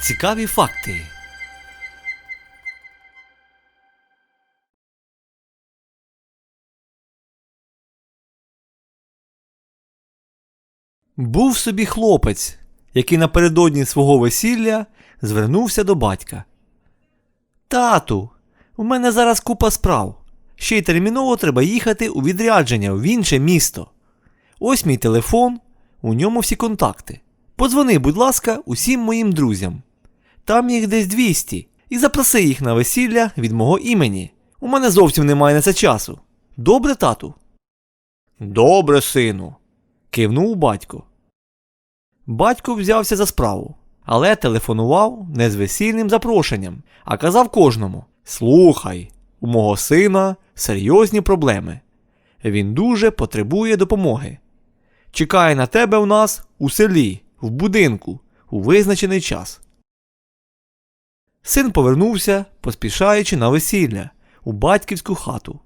Цікаві факти. Був собі хлопець, який напередодні свого весілля звернувся до батька. Тату, у мене зараз купа справ. Ще й терміново треба їхати у відрядження в інше місто. Ось мій телефон, у ньому всі контакти. Подзвони, будь ласка, усім моїм друзям. Там їх десь 200, і запроси їх на весілля від мого імені. У мене зовсім немає на це часу. Добре, тату? Добре, сину, кивнув батько. Батько взявся за справу, але телефонував не з весільним запрошенням, а казав кожному: Слухай, у мого сина серйозні проблеми. Він дуже потребує допомоги. Чекає на тебе у нас у селі, в будинку, у визначений час. Син повернувся, поспішаючи на весілля, у батьківську хату.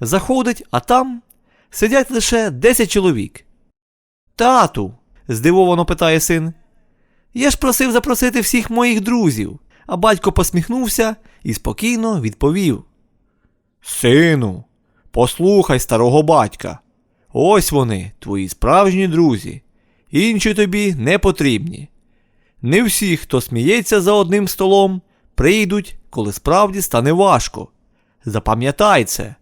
Заходить, а там сидять лише 10 чоловік. Тату, здивовано питає син. Я ж просив запросити всіх моїх друзів, а батько посміхнувся і спокійно відповів. Сину, послухай старого батька. Ось вони, твої справжні друзі. Інші тобі не потрібні. Не всі, хто сміється за одним столом, прийдуть, коли справді стане важко. Запам'ятай це.